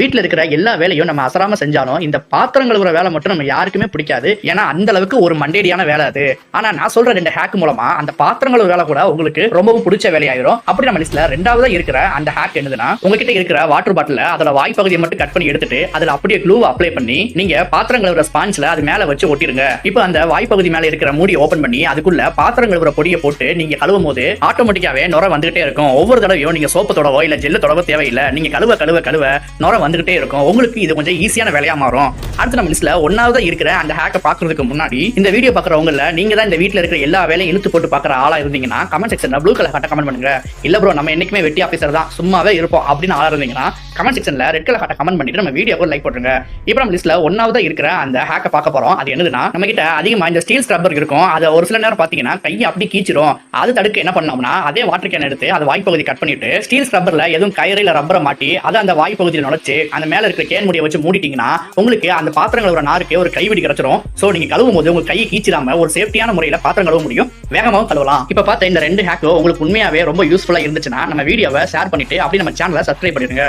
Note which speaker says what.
Speaker 1: வீட்டில் இருக்கிற எல்லா வேலையும் நம்ம அசராம செஞ்சாலும் இந்த பாத்திரம் கழுவுற வேலை மட்டும் நம்ம யாருக்குமே பிடிக்காது. ஏன்னா அந்த அளவுக்கு ஒரு மண்டேடியான வேலை அது. ஆனா நான் சொல்ற ரெண்டு ஹேக் மூலமா அந்த பாத்திரம் வேலை கூட உங்களுக்கு ரொம்பவும் பிடிச்ச வேலையாயிரும். அப்படி நம்ம லிஸ்ட்ல ரெண்டாவதா இருக்கிற அந்த ஹேக் என்னதுன்னா உங்ககிட்ட இருக்கிற வாட்டர் பாட்டில அதோட வாய் பகுதியை மட்டும் கட் பண்ணி எடுத்துட்டு அதுல அப்படியே க்ளூ அப்ளை பண்ணி நீங்க பாத்திரம் கழுவுற ஸ்பான்ஸ்ல அது மேல வச்சு ஒட்டிருங்க. இப்போ அந்த வாய்ப்பகுதி மேல இருக்கிற மூடி ஓபன் பண்ணி அதுக்குள்ள பாத்திரம் கழுவுற பொடியை போட்டு நீங்க கழுவும் போது ஆட்டோமேட்டிக்காவே நுர வந்துகிட்டே இருக்கும். ஒவ்வொரு தடவையும் நீங்க சோப்பு தொடவோ இல்ல ஜெல்ல தொடவோ தேவையில்லை. நீங்க கழுவ கழுவ கழுவ நுர வந்துகிட்டே இருக்கும். உங்களுக்கு இது கொஞ்சம் ஈஸியான வேலையா மாறும். அடுத்து நம்ம லிஸ்ட்ல ஒன்னாவதா இருக்கிற அந்த ஹேக்கை பாக்குறதுக்கு முன்னாடி இந்த வீடியோ பாக்குறவங்கள நீங்க தான் இந்த வீட்டுல இருக்கிற எல்லா வேலையும் இழுத்து போட்டு பாக்குற ஆளா இருந்தீங்கன்னா கமெண்ட் செக்ஷன்ல ப்ளூ கலர் கட்ட கமெண்ட் பண்ணுங்க. இல்ல ப்ரோ நம்ம என்னைக்குமே வெட்டி ஆஃபீஸர் தான் சும்மாவே இருப்போம் அப்படின்னு ஆளா இருந்தீங்கன்னா கமெண்ட் செக்ஷன்ல ரெட் கலர் ஹாட்ட கமெண்ட் பண்ணிட்டு நம்ம வீடியோக்கு லைக் போட்டுருங்க. இப்போ நம்ம லிஸ்ட்ல ஒன்னாவதா இருக்கிற அந்த ஹேக்கை பார்க்க போறோம். அது என்னதுன்னா நம்ம கிட்ட அதிகமா இந்த ஸ்டீல் ஸ்க்ரப்பர் இருக்கும். அதை ஒரு சில நேரம் பாத்தீங்கன்னா கையை அப்படி கீச்சிரும். அது தடுக்க என்ன பண்ணோம்னா அதே வாட்டர் கேன் எடுத்து அது வாய்ப்பகுதி கட் பண்ணிட்டு ஸ்டீல் ஸ்க்ரப்பர்ல எதுவும் கயிறு ரப்பரை மாட்டி அதை அந்த வாய்ப்பகுதியில் நுழைச்சு அந்த மேல இருக்கிற கேன் முடியை வச்சு மூடிட்டீங்கன்னா உங்களுக்கு அந்த பாத்திரங்கள் ஒரு நாருக்கு ஒரு கைவிடி கிடைச்சிரும். சோ நீங்க கழுவும் போது உங்க கையை கீச்சிடாம ஒரு சேஃப்டியான முறையில பாத்திரம் கழுவ முடியும். வேகமாவும் கழுவலாம். இப்ப பார்த்த இந்த ரெண்டு ஹேக்கோ உங்களுக்கு உண்மையாவே ரொம்ப யூஸ்ஃபுல்லா இருந்துச்சுன்னா நம்ம வீடியோவை ஷேர் பண்ணிட்டு அப்படியே நம்ம சேனலை சப்ஸ்கிரைப் பண்ணிடுங்க.